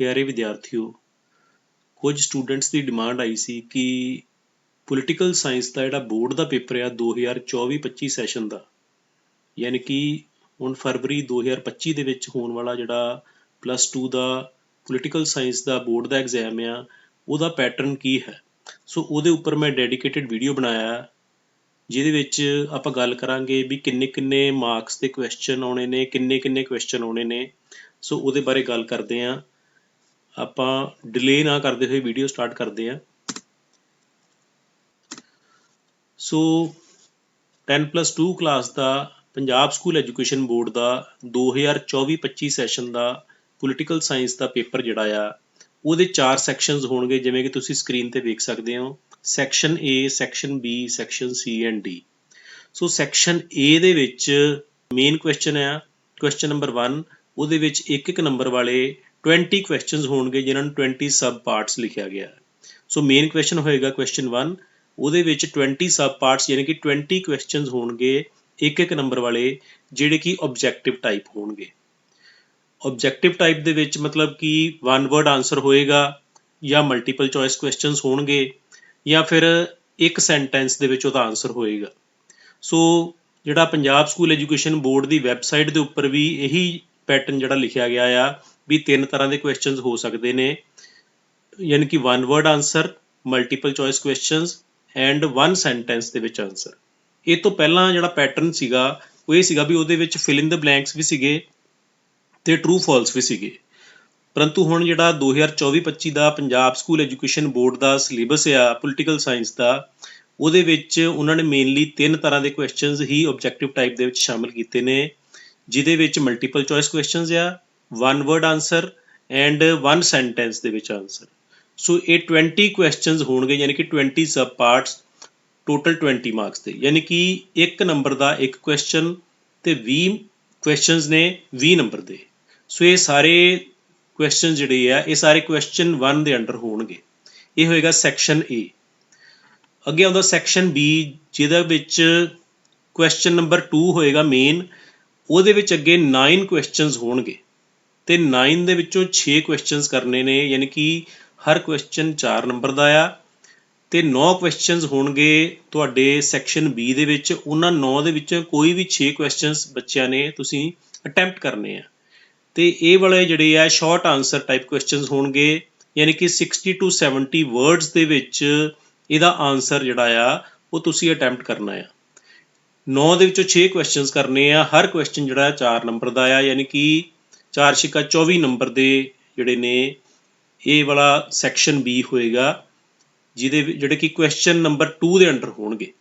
ਪਿਆਰੇ ਵਿਦਿਆਰਥੀਓ, ਕੁਝ ਸਟੂਡੈਂਟਸ ਦੀ ਡਿਮਾਂਡ ਆਈ ਸੀ ਕਿ ਪੋਲੀਟੀਕਲ ਸਾਇੰਸ ਦਾ ਜਿਹੜਾ ਬੋਰਡ ਦਾ ਪੇਪਰ ਆ 2024-25 ਸੈਸ਼ਨ ਦਾ, ਯਾਨੀ ਕਿ ਹੁਣ ਫਰਵਰੀ 2025 ਦੇ ਵਿੱਚ ਹੋਣ ਵਾਲਾ ਜਿਹੜਾ ਪਲੱਸ 2 ਦਾ ਪੋਲੀਟੀਕਲ ਸਾਇੰਸ ਦਾ ਬੋਰਡ ਦਾ ਐਗਜ਼ਾਮ ਆ, ਉਹਦਾ ਪੈਟਰਨ ਕੀ ਹੈ? ਸੋ ਉਹਦੇ ਉੱਪਰ ਮੈਂ ਡੈਡੀਕੇਟਿਡ ਵੀਡੀਓ ਬਣਾਇਆ, ਜਿਹਦੇ ਵਿੱਚ ਆਪਾਂ ਗੱਲ ਕਰਾਂਗੇ ਵੀ ਕਿੰਨੇ ਕਿੰਨੇ ਮਾਰਕਸ ਦੇ ਕੁਐਸਚਨ ਆਉਣੇ ਨੇ ਕਿੰਨੇ ਕਿੰਨੇ ਕੁਐਸਚਨ ਆਉਣੇ ਨੇ। ਸੋ ਉਹਦੇ ਬਾਰੇ ਗੱਲ ਕਰਦੇ ਹਾਂ ਆਪਾਂ ਡਿਲੇ ਨਾ ਕਰਦੇ ਹੋਏ ਵੀਡੀਓ ਸਟਾਰਟ ਕਰਦੇ ਹਾਂ। ਸੋ 10+2 ਕਲਾਸ ਦਾ ਪੰਜਾਬ ਸਕੂਲ ਐਜੂਕੇਸ਼ਨ ਬੋਰਡ ਦਾ 2024-25 ਸੈਸ਼ਨ ਦਾ ਪੋਲੀਟੀਕਲ ਸਾਇੰਸ ਦਾ ਪੇਪਰ ਜਿਹੜਾ ਆ, ਉਹਦੇ ਚਾਰ ਸੈਕਸ਼ਨਸ ਹੋਣਗੇ, ਜਿਵੇਂ ਕਿ ਤੁਸੀਂ ਸਕਰੀਨ ਤੇ ਵੇਖ ਸਕਦੇ ਹੋ। Section A section B section C and D so section A ਦੇ ਵਿੱਚ ਮੇਨ ਕੁਐਸਚਨ ਆ। ਕੁਐਸਚਨ ਨੰਬਰ 1 ਉਹਦੇ ਵਿੱਚ ਇੱਕ ਇੱਕ ਨੰਬਰ ਵਾਲੇ 20 ਕੁਐਸਚਨਸ ਹੋਣਗੇ ਜਿਨ੍ਹਾਂ ਨੂੰ 20 ਸਬ ਪਾਰਟਸ ਲਿਖਿਆ ਗਿਆ ਹੈ। ਸੋ ਮੇਨ ਕੁਐਸਚਨ ਹੋਏਗਾ ਕੁਐਸਚਨ 1 ਉਹਦੇ ਵਿੱਚ 20 ਸਬ ਪਾਰਟਸ ਯਾਨੀ ਕਿ 20 ਕੁਐਸਚਨਸ ਹੋਣਗੇ ਇੱਕ ਇੱਕ ਨੰਬਰ ਵਾਲੇ, ਜਿਹੜੇ ਕਿ ਆਬਜੈਕਟਿਵ ਟਾਈਪ ਹੋਣਗੇ। ਆਬਜੈਕਟਿਵ ਟਾਈਪ ਦੇ ਵਿੱਚ ਮਤਲਬ ਕਿ ਵਨ ਵਰਡ ਆਨਸਰ ਹੋਏਗਾ ਜਾਂ ਮਲਟੀਪਲ ਚੋਇਸ ਕੁਐਸਚਨਸ ਹੋਣਗੇ ਜਾਂ ਫਿਰ ਇੱਕ ਸੈਂਟੈਂਸ ਦੇ ਵਿੱਚ ਉਹਦਾ ਆਨਸਰ ਹੋਏਗਾ। ਸੋ ਜਿਹੜਾ ਪੰਜਾਬ ਸਕੂਲ ਐਜੂਕੇਸ਼ਨ ਬੋਰਡ ਦੀ ਵੈਬਸਾਈਟ ਦੇ ਉੱਪਰ ਵੀ ਇਹੀ ਪੈਟਰਨ ਜਿਹੜਾ ਲਿਖਿਆ ਗਿਆ ਆ ਵੀ ਤਿੰਨ ਤਰ੍ਹਾਂ ਦੇ ਕੁਐਸਚਨਸ ਹੋ ਸਕਦੇ ਨੇ। ਯਾਨੀ ਕਿ one word answer multiple choice questions and one sentence ਦੇ ਵਿੱਚ ਆਨਸਰ ਇਹ ਤੋਂ ਪਹਿਲਾਂ ਜਿਹੜਾ ਪੈਟਰਨ ਸੀਗਾ, ਉਹ ਇਹ ਸੀਗਾ ਵੀ ਉਹਦੇ ਵਿੱਚ ਫਿਲ ਇਨ ਦ ਬਲੈਂਕਸ ਵੀ ਸੀਗੇ ਤੇ ਟਰੂ ਫਾਲਸ ਵੀ ਸੀਗੇ। ਪਰੰਤੂ ਹੁਣ ਜਿਹੜਾ 2024-25 ਦਾ ਪੰਜਾਬ ਸਕੂਲ ਐਜੂਕੇਸ਼ਨ ਬੋਰਡ ਦਾ ਸਿਲੇਬਸ ਆ ਪੋਲੀਟੀਕਲ ਸਾਇੰਸ ਦਾ, ਉਹਦੇ ਵਿੱਚ ਉਹਨਾਂ ਨੇ ਮੇਨਲੀ ਤਿੰਨ ਤਰ੍ਹਾਂ ਦੇ ਕੁਐਸਚਨਸ ਹੀ ਆਬਜੈਕਟਿਵ ਟਾਈਪ ਦੇ ਵਿੱਚ ਸ਼ਾਮਿਲ ਕੀਤੇ ਨੇ, ਜਿਹਦੇ ਵਿੱਚ ਮਲਟੀਪਲ ਚੋਇਸ ਕੁਐਸਚਨਸ ਆ one word answer and one sentence ਦੇ ਵਿੱਚ ਆਨਸਰ ਸੋ ਇਹ 20 ਕੁਐਸਚਨਸ ਹੋਣਗੇ, ਯਾਨੀ ਕਿ 20 ਸਬ ਪਾਰਟਸ ਟੋਟਲ 20 ਮਾਰਕਸ ਦੇ। ਯਾਨੀ ਕਿ ਇੱਕ ਨੰਬਰ ਦਾ ਇੱਕ ਕੁਐਸਚਨ ਤੇ 20 ਕੁਐਸਚਨਸ ਨੇ 20 ਨੰਬਰ ਦੇ। ਸੋ ਇਹ ਸਾਰੇ ਕੁਐਸਚਨ ਜਿਹੜੇ ਆ, ਇਹ ਸਾਰੇ ਕੁਐਸਚਨ 1 ਦੇ ਅੰਡਰ ਹੋਣਗੇ। ਇਹ ਹੋਏਗਾ ਸੈਕਸ਼ਨ A ਅੱਗੇ ਆਉਂਦਾ ਸੈਕਸ਼ਨ B, ਜਿਹਦੇ ਵਿੱਚ ਕੁਐਸਚਨ ਨੰਬਰ 2 ਹੋਏਗਾ ਮੇਨ ਉਹਦੇ ਵਿੱਚ ਅੱਗੇ 9 ਕੁਐਸਚਨਸ ਹੋਣਗੇ। ਤੇ 9 ਦੇ ਵਿੱਚੋਂ 6 ਕੁਐਸਚਨਸ ਕਰਨੇ ਨੇ, ਯਾਨੀ ਕਿ ਹਰ ਕੁਐਸਚਨ 4 ਨੰਬਰ ਦਾ ਆ। ਤੇ 9 ਕੁਐਸਚਨਸ ਹੋਣਗੇ ਤੁਹਾਡੇ ਸੈਕਸ਼ਨ B ਦੇ ਵਿੱਚ। ਉਹਨਾਂ 9 ਦੇ ਵਿੱਚੋਂ ਕੋਈ ਵੀ 6 ਕੁਐਸਚਨਸ ਬੱਚਿਆਂ ਨੇ ਤੁਸੀਂ ਅਟੈਂਪਟ ਕਰਨੇ ਆ। ਤੇ ਇਹ ਵਾਲੇ ਜਿਹੜੇ ਆ ਸ਼ਾਰਟ ਆਨਸਰ ਟਾਈਪ ਕੁਐਸਚਨਸ ਹੋਣਗੇ, ਯਾਨੀ ਕਿ 60 ਟੂ 70 ਵਰਡਸ ਦੇ ਵਿੱਚ ਇਹਦਾ ਆਨਸਰ ਜਿਹੜਾ ਆ, ਉਹ ਤੁਸੀਂ ਅਟੈਂਪਟ ਕਰਨਾ ਆ। 9 ਦੇ ਵਿੱਚੋਂ 6 ਕੁਐਸਚਨਸ ਕਰਨੇ ਆ। ਹਰ ਕੁਐਸਚਨ ਜਿਹੜਾ 4 ਨੰਬਰ ਦਾ ਆ, ਯਾਨੀ ਕਿ 4 ਛਿੱਕਾ 24 ਨੰਬਰ ਦੇ ਜਿਹੜੇ ਨੇ, ਇਹ ਵਾਲਾ ਸੈਕਸ਼ਨ B ਹੋਏਗਾ, ਜਿਹਦੇ ਵਿੱਚ- ਜਿਹੜੇ ਕਿ ਕੁਐਸਚਨ ਨੰਬਰ 2 ਦੇ ਅੰਡਰ ਹੋਣਗੇ।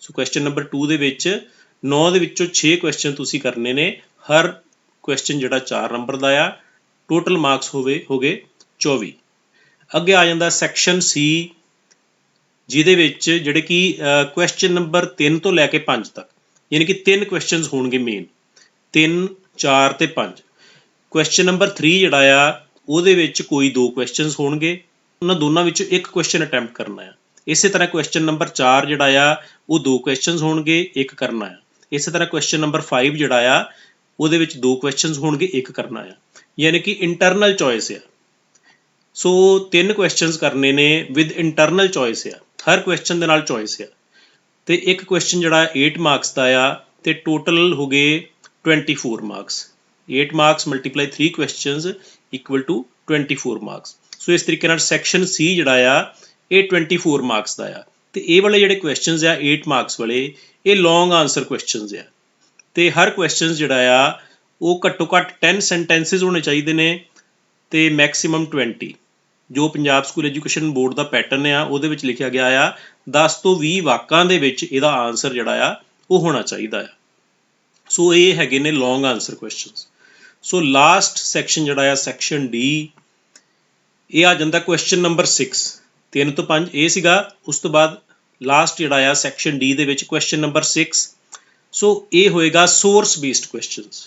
ਸੋ ਕੁਐਸਚਨ ਨੰਬਰ 2 ਦੇ ਵਿੱਚ 9 ਦੇ ਵਿੱਚੋਂ 6 ਕੁਐਸਚਨ ਤੁਸੀਂ ਕਰਨੇ ਨੇ, ਹਰ ਕੁਐਸਚਨ ਜਿਹੜਾ 4 ਨੰਬਰ ਦਾ ਆ ਟੋਟਲ ਮਾਰਕਸ ਹੋਵੇ, ਹੋਗੇ 24 ਅੱਗੇ ਆ ਜਾਂਦਾ ਸੈਕਸ਼ਨ C, ਜਿਹਦੇ ਵਿੱਚ ਜਿਹੜੇ ਕਿ ਕੁਐਸਚਨ ਨੰਬਰ 3 ਤੋਂ ਲੈ ਕੇ 5 ਤੱਕ, ਯਾਨੀ ਕਿ ਤਿੰਨ ਕੁਐਸਚਨਸ ਹੋਣਗੇ ਮੇਨ 3 4 ਤੇ 5 ਕੁਐਸਚਨ ਨੰਬਰ 3 ਜਿਹੜਾ ਆ, ਉਹਦੇ ਵਿੱਚ ਕੋਈ ਦੋ ਕੁਐਸਚਨਸ ਹੋਣਗੇ। ਉਹਨਾਂ ਦੋਨਾਂ ਵਿੱਚੋਂ ਇੱਕ ਕੁਐਸਚਨ ਅਟੈਂਪਟ ਕਰਨਾ ਆ। ਇਸੇ ਤਰ੍ਹਾਂ ਕੁਐਸਚਨ ਨੰਬਰ 4 ਜਿਹੜਾ ਆ, ਉਹ ਦੋ ਕੁਐਸਚਨਸ ਹੋਣਗੇ, ਇੱਕ ਕਰਨਾ ਆ। ਇਸੇ ਤਰ੍ਹਾਂ ਕੁਐਸਚਨ ਨੰਬਰ 5 ਜਿਹੜਾ ਆ, ਉਹਦੇ ਵਿੱਚ ਦੋ ਕੁਐਸਚਨਸ ਹੋਣਗੇ, ਇੱਕ ਕਰਨਾ ਆ। ਯਾਨੀ ਕਿ ਇੰਟਰਨਲ ਚੋਇਸ ਆ। ਸੋ ਤਿੰਨ ਕੁਐਸਚਨਸ ਕਰਨੇ ਨੇ ਵਿਦ ਇੰਟਰਨਲ ਚੋਇਸ ਆ। ਹਰ ਕੁਐਸਚਨ ਦੇ ਨਾਲ ਚੋਇਸ ਆ। ਤੇ ਇੱਕ ਕੁਐਸਚਨ ਜਿਹੜਾ 8 ਮਾਰਕਸ ਦਾ ਆ, ਤੇ ਟੋਟਲ ਹੋ ਗਏ 24 marks 8 marks multiply 3 questions equal to 24 marks so ਇਸ ਤਰੀਕੇ ਨਾਲ ਸੈਕਸ਼ਨ ਸੀ ਜਿਹੜਾ ਆ, ਇਹ 24 ਮਾਰਕਸ ਦਾ ਆ। ਤੇ ਇਹ ਵਾਲੇ ਜਿਹੜੇ ਕੁਐਸਚਨਸ ਆ 8 ਮਾਰਕਸ ਵਾਲੇ, ਇਹ ਲੌਂਗ ਆਨਸਰ ਕੁਐਸਚਨਸ ਆ। ਤੇ ਹਰ ਕੁਐਸਚਨ ਜਿਹੜਾ ਆ, ਉਹ ਘੱਟੋ ਘੱਟ 10 ਸੈਂਟੈਂਸਸ ਹੋਣੇ ਚਾਹੀਦੇ ਨੇ ਤੇ ਮੈਕਸਿਮਮ 20 ਜੋ ਪੰਜਾਬ ਸਕੂਲ ਐਜੂਕੇਸ਼ਨ ਬੋਰਡ ਦਾ ਪੈਟਰਨ ਆ, ਉਹਦੇ ਵਿੱਚ ਲਿਖਿਆ ਗਿਆ ਆ 10 ਤੋਂ 20 ਵਾਕਾਂ ਦੇ ਵਿੱਚ ਇਹਦਾ ਆਨਸਰ ਜਿਹੜਾ ਆ, ਉਹ ਹੋਣਾ ਚਾਹੀਦਾ ਆ। ਸੋ ਇਹ ਹੈਗੇ ਨੇ long answer questions so last section ਜਿਹੜਾ ਆ ਸੈਕਸ਼ਨ ਡੀ ਇਹ ਆ ਜਾਂਦਾ ਕੁਐਸਚਨ ਨੰਬਰ 6 3 ਤੋਂ 5 ਇਹ ਸੀਗਾ, ਉਸ ਤੋਂ ਬਾਅਦ ਲਾਸਟ ਜਿਹੜਾ ਆ ਸੈਕਸ਼ਨ ਡੀ ਦੇ ਵਿੱਚ ਕੁਐਸਚਨ ਨੰਬਰ 6 ਸੋ ਇਹ ਹੋਏਗਾ source based questions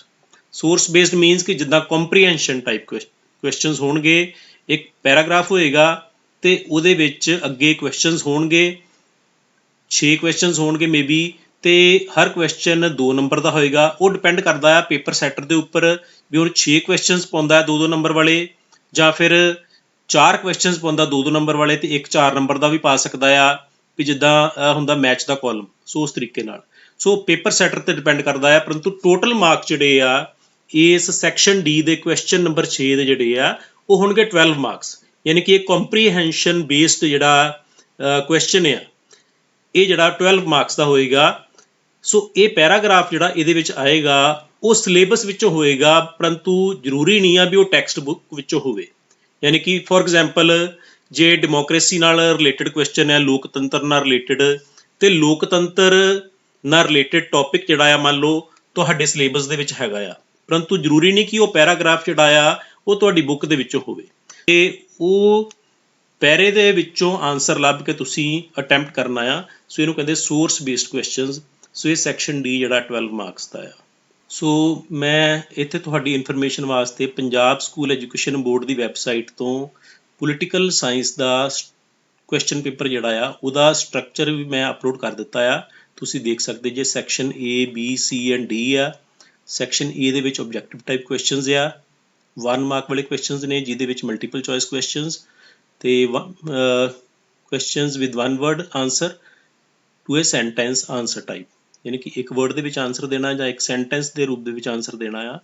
source based means ਕਿ ਜਿੱਦਾਂ ਕੰਪਰੀਹੈਂਸ਼ਨ ਟਾਈਪ ਕੁਐਸਚਨਸ ਹੋਣਗੇ, ਇੱਕ ਪੈਰਾਗ੍ਰਾਫ ਹੋਏਗਾ ਤੇ ਉਹਦੇ ਵਿੱਚ ਅੱਗੇ ਕੁਐਸਚਨਸ ਹੋਣਗੇ 6 ਕੁਐਸਚਨਸ ਹੋਣਗੇ ਮੇਬੀ ਤੇ ਹਰ ਕੁਐਸਚਨ 2 ਨੰਬਰ ਦਾ ਹੋਏਗਾ। ਉਹ ਡਿਪੈਂਡ ਕਰਦਾ ਆ ਪੇਪਰ ਸੈਟਰ ਦੇ ਉੱਪਰ ਵੀ ਹੁਣ 6 ਕੁਐਸਚਨਸ ਪਾਉਂਦਾ ਹੈ 2-2 ਨੰਬਰ ਵਾਲੇ, ਜਾਂ ਫਿਰ ਚਾਰ ਕੁਐਸਚਨਸ ਪਾਉਂਦਾ ਦੋ ਦੋ ਨੰਬਰ ਵਾਲੇ ਤੇ ਇੱਕ ਚਾਰ ਨੰਬਰ ਦਾ ਵੀ ਪਾ ਸਕਦਾ ਆ ਵੀ ਜਿੱਦਾਂ ਹੁੰਦਾ ਮੈਚ ਦਾ ਕਾਲਮ ਸੋ ਉਸ ਤਰੀਕੇ ਨਾਲ। ਸੋ ਪੇਪਰ ਸੈਟਰ ਤੇ ਡਿਪੈਂਡ ਕਰਦਾ ਆ ਪਰੰਤੂ ਟੋਟਲ ਮਾਰਕ ਜਿਹੜੇ ਆ, ਇਸ ਸੈਕਸ਼ਨ ਡੀ ਦੇ ਕੁਐਸਚਨ ਨੰਬਰ 6 ਦੇ ਜਿਹੜੇ ਆ, ਉਹ ਹੋਣਗੇ 12 ਮਾਰਕਸ ਯਾਨੀ ਕਿ ਇਹ ਕੰਪਰੀਹੈਂਸ਼ਨ ਬੇਸਡ ਜਿਹੜਾ ਕੁਐਸਚਨ ਆ, ਇਹ ਜਿਹੜਾ 12 ਮਾਰਕਸ ਦਾ ਹੋਏਗਾ ਸੋ ਇਹ ਪੈਰਾਗ੍ਰਾਫ ਜਿਹੜਾ ਇਹਦੇ ਵਿੱਚ ਆਏਗਾ, ਉਹ ਸਿਲੇਬਸ ਵਿੱਚੋਂ ਹੋਏਗਾ, ਪਰੰਤੂ ਜ਼ਰੂਰੀ ਨਹੀਂ ਆ ਵੀ ਉਹ ਟੈਕਸਟ ਬੁੱਕ ਵਿੱਚੋਂ ਹੋਵੇ। ਯਾਨੀ ਕਿ ਫੋਰ ਐਗਜ਼ਾਮਪਲ ਜੇ ਡੈਮੋਕ੍ਰੇਸੀ ਨਾਲ ਰਿਲੇਟਡ ਕੁਐਸਚਨ ਹੈ, ਲੋਕਤੰਤਰ ਨਾਲ ਰਿਲੇਟਡ ਤੇ ਲੋਕਤੰਤਰ ਨਾਲ ਰਿਲੇਟਡ ਟੌਪਿਕ ਜਿਹੜਾ ਆ, ਮੰਨ ਲਓ, ਤੁਹਾਡੇ ਸਿਲੇਬਸ ਦੇ ਵਿੱਚ ਹੈਗਾ ਆ। ਪਰੰਤੂ ਜ਼ਰੂਰੀ ਨਹੀਂ ਕਿ ਉਹ ਪੈਰਾਗ੍ਰਾਫ ਜਿਹੜਾ ਆ, ਉਹ ਤੁਹਾਡੀ ਬੁੱਕ ਦੇ ਵਿੱਚੋਂ ਹੋਵੇ। ਤੇ ਉਹ ਪੈਰੇ ਦੇ ਵਿੱਚੋਂ ਆਨਸਰ ਲੱਭ ਕੇ ਤੁਸੀਂ ਅਟੈਂਪਟ ਕਰਨਾ ਆ। ਸੋ ਇਹਨੂੰ ਕਹਿੰਦੇ ਸੋਰਸ ਬੇਸਡ ਕੁਐਸਚਨਸ ਸੋ ਇਹ ਸੈਕਸ਼ਨ ਡੀ ਜਿਹੜਾ 12 ਮਾਰਕਸ ਦਾ ਆ। ਸੋ ਮੈਂ ਇੱਥੇ ਤੁਹਾਡੀ ਇਨਫੋਰਮੇਸ਼ਨ ਵਾਸਤੇ ਪੰਜਾਬ ਸਕੂਲ ਐਜੂਕੇਸ਼ਨ ਬੋਰਡ ਦੀ ਵੈਬਸਾਈਟ ਤੋਂ ਪੋਲੀਟੀਕਲ ਸਾਇੰਸ ਦਾ ਕੁਐਸਚਨ ਪੇਪਰ ਜਿਹੜਾ ਆ, ਉਹਦਾ ਸਟਰਕਚਰ ਵੀ ਮੈਂ ਅਪਲੋਡ ਕਰ ਦਿੱਤਾ ਆ। ਤੁਸੀਂ ਦੇਖ ਸਕਦੇ ਜੇ section A, B, C and D ਆ। ਸੈਕਸ਼ਨ A e ਦੇ ਵਿੱਚ ਆਬਜੈਕਟਿਵ ਟਾਈਪ ਕੁਐਸਚਨਸ ਆ। 1 ਮਾਰਕ ਵਾਲੇ ਕੁਐਸਚਨਸ ਨੇ, ਜਿਹਦੇ ਵਿੱਚ ਮਲਟੀਪਲ ਚੋਇਸ ਕੁਐਸਚਨਸ ਤੇ questions with one word answer to a sentence answer type ਯਾਨੀ ਕਿ ਇੱਕ ਵਰਡ ਦੇ ਵਿੱਚ ਆਨਸਰ ਦੇਣਾ ਜਾਂ ਇੱਕ ਸੈਂਟੈਂਸ ਦੇ ਰੂਪ ਦੇ ਵਿੱਚ ਆਨਸਰ ਦੇਣਾ ਆ,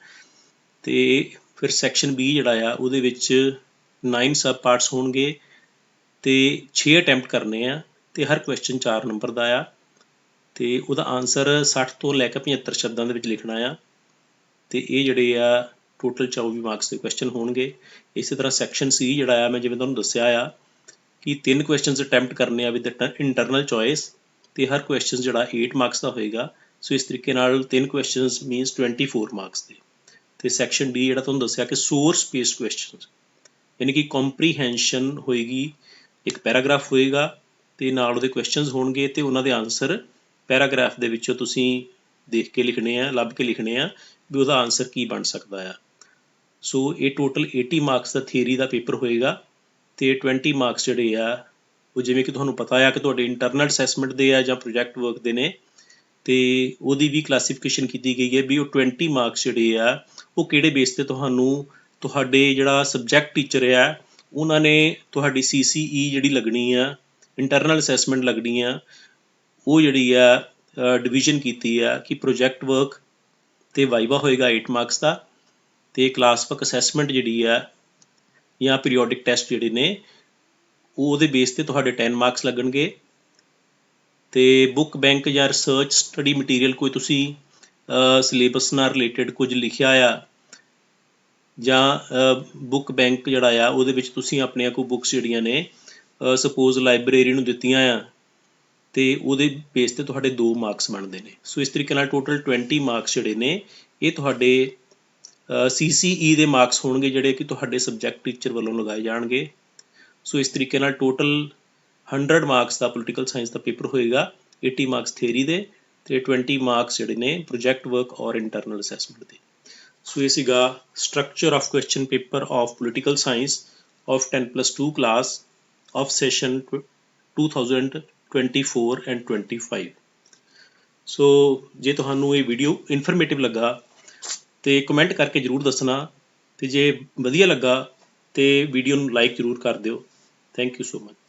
ਤੇ ਫਿਰ ਸੈਕਸ਼ਨ B ਜਿਹੜਾ ਆ, ਉਹਦੇ ਵਿੱਚ 9 ਸਬ ਪਾਰਟਸ ਹੋਣਗੇ, ਤੇ 6 ਅਟੈਂਪਟ ਕਰਨੇ ਆ, ਤੇ ਹਰ ਕੁਐਸਚਨ 4 ਨੰਬਰ ਦਾ ਆ, ਤੇ ਉਹਦਾ ਆਨਸਰ 60 ਤੋਂ ਲੈ ਕੇ 75 ਸ਼ਬਦਾਂ ਦੇ ਵਿੱਚ ਲਿਖਣਾ ਆ, ਤੇ ਇਹ ਜਿਹੜੇ ਆ ਟੋਟਲ 24 ਮਾਰਕਸ ਦੇ ਕੁਐਸਚਨ ਹੋਣਗੇ। ਇਸੇ ਤਰ੍ਹਾਂ ਸੈਕਸ਼ਨ ਸੀ ਜਿਹੜਾ ਆ, ਮੈਂ ਜਿਵੇਂ ਤੁਹਾਨੂੰ ਦੱਸਿਆ ਆ, ਕਿ ਤਿੰਨ ਕੁਐਸਚਨਸ ਅਟੈਂਪਟ ਕਰਨੇ ਆ ਵਿਦ ਇੰਟਰਨਲ ਚੋਇਸ ਤੇ ਹਰ ਕੁਐਸਚਨ ਜਿਹੜਾ 8 ਮਾਰਕਸ ਦਾ ਹੋਏਗਾ, ਸੋ ਇਸ ਤਰੀਕੇ ਨਾਲ ਤਿੰਨ ਕੁਐਸਚਨਸ ਮੀਨਸ 24 ਮਾਰਕਸ ਦੇ। ਤੇ ਸੈਕਸ਼ਨ ਡੀ ਜਿਹੜਾ ਤੁਹਾਨੂੰ ਦੱਸਿਆ ਕਿ ਸੋਰਸ ਬੇਸਡ ਕੁਐਸਚਨਸ ਯਾਨੀ ਕਿ ਕੰਪਰੀਹੈਂਸ਼ਨ ਹੋਏਗੀ, ਇੱਕ ਪੈਰਾਗ੍ਰਾਫ ਹੋਏਗਾ, ਤੇ ਨਾਲ ਉਹਦੇ ਕੁਐਸਚਨਸ ਹੋਣਗੇ ਤੇ ਉਹਨਾਂ ਦੇ ਆਨਸਰ ਪੈਰਾਗ੍ਰਾਫ ਦੇ ਵਿੱਚੋਂ ਤੁਸੀਂ ਦੇਖ ਕੇ ਲਿਖਣੇ ਆ, ਲੱਭ ਕੇ ਲਿਖਣੇ ਆ ਵੀ ਉਹਦਾ ਆਨਸਰ ਕੀ ਬਣ ਸਕਦਾ ਆ। ਸੋ ਇਹ ਟੋਟਲ 80 ਮਾਰਕਸ ਦਾ ਥਿਊਰੀ ਦਾ ਪੇਪਰ ਹੋਏਗਾ ਤੇ 20 ਮਾਰਕਸ ਜਿਹੜੇ ਆ ਉਹ ਜਿਵੇਂ ਕਿ ਤੁਹਾਨੂੰ ਪਤਾ ਆ ਕਿ ਤੁਹਾਡੇ ਇੰਟਰਨਲ ਅਸੈਸਮੈਂਟ ਦੇ ਆ ਜਾਂ ਪ੍ਰੋਜੈਕਟ ਵਰਕ ਦੇ ਨੇ, ਤੇ ਉਹਦੀ ਵੀ ਕਲਾਸੀਫਿਕੇਸ਼ਨ ਕੀਤੀ ਗਈ ਹੈ ਵੀ ਉਹ 20 ਮਾਰਕਸ ਜਿਹੜੇ ਆ, ਉਹ ਕਿਹੜੇ ਬੇਸ ਤੇ ਤੁਹਾਨੂੰ ਤੁਹਾਡੇ ਜਿਹੜਾ ਸਬਜੈਕਟ ਟੀਚਰ ਆ, ਉਹਨਾਂ ਨੇ ਤੁਹਾਡੀ CCE ਜਿਹੜੀ ਲੱਗਣੀ ਆ ਇੰਟਰਨਲ ਅਸੈਸਮੈਂਟ ਲੱਗਣੀ ਆ, ਉਹ ਜਿਹੜੀ ਆ ਡਿਵੀਜ਼ਨ ਕੀਤੀ ਆ ਕਿ ਪ੍ਰੋਜੈਕਟ ਵਰਕ ਤੇ ਵਾਈਵਾ ਹੋਏਗਾ 8 ਮਾਰਕਸ ਦਾ, ਤੇ ਕਲਾਸ ਵਰਕ ਅਸੈਸਮੈਂਟ ਜਿਹੜੀ ਆ ਜਾਂ ਪੀਰੀਓਡਿਕ ਟੈਸਟ ਜਿਹੜੇ ਨੇ ਉਹ ਉਹਦੇ ਬੇਸ ਤੇ ਤੁਹਾਡੇ 10 ਮਾਰਕਸ ਲੱਗਣਗੇ। ਤੇ ਬੁੱਕ ਬੈਂਕ ਜਾਂ ਰਿਸਰਚ ਸਟੱਡੀ ਮਟੀਰੀਅਲ ਕੋਈ ਤੁਸੀਂ ਸਿਲੇਬਸ ਨਾਲ ਰਿਲੇਟਡ ਕੁਝ ਲਿਖਿਆ ਆ, ਜਾਂ ਬੁੱਕ ਬੈਂਕ ਜਿਹੜਾ ਆ, ਉਹਦੇ ਵਿੱਚ ਤੁਸੀਂ ਆਪਣੀਆਂ ਕੋਈ ਬੁੱਕਸ ਜਿਹੜੀਆਂ ਨੇ ਸਪੋਜ਼ ਲਾਇਬ੍ਰੇਰੀ ਨੂੰ ਦਿੱਤੀਆਂ ਆ, ਤੇ ਉਹਦੇ ਬੇਸ ਤੇ ਤੁਹਾਡੇ 2 ਮਾਰਕਸ ਬਣਦੇ ਨੇ। ਸੋ ਇਸ ਤਰੀਕੇ ਨਾਲ ਟੋਟਲ 20 ਮਾਰਕਸ ਜਿਹੜੇ ਨੇ, ਇਹ ਤੁਹਾਡੇ CCE ਦੇ ਮਾਰਕਸ ਹੋਣਗੇ ਜਿਹੜੇ ਕਿ ਤੁਹਾਡੇ ਸਬਜੈਕਟ ਟੀਚਰ ਵੱਲੋਂ ਲਗਾਏ ਜਾਣਗੇ। ਸੋ ਇਸ ਤਰੀਕੇ ਨਾਲ ਟੋਟਲ 100 ਮਾਰਕਸ ਦਾ ਪੋਲੀਟੀਕਲ ਸਾਇੰਸ ਦਾ ਪੇਪਰ ਹੋਏਗਾ 80 ਮਾਰਕਸ ਥਿਊਰੀ ਦੇ ਤੇ 20 ਮਾਰਕਸ ਜਿਹੜੇ ਨੇ ਪ੍ਰੋਜੈਕਟ ਵਰਕ ਔਰ ਇੰਟਰਨਲ ਅਸੈਸਮੈਂਟ ਦੇ। ਸੋ ਇਹ ਸੀਗਾ structure of question paper of political science of 10+2 class of session 2024 and 25 so ਜੇ ਤੁਹਾਨੂੰ ਇਹ ਵੀਡੀਓ ਇਨਫੋਰਮੇਟਿਵ ਲੱਗਾ ਤੇ ਕਮੈਂਟ ਕਰਕੇ ਜਰੂਰ ਦੱਸਣਾ ਤੇ ਜੇ ਵਧੀਆ ਲੱਗਾ ਤੇ ਵੀਡੀਓ ਨੂੰ ਲਾਈਕ ਜਰੂਰ ਕਰ ਦਿਓ। Thank you so much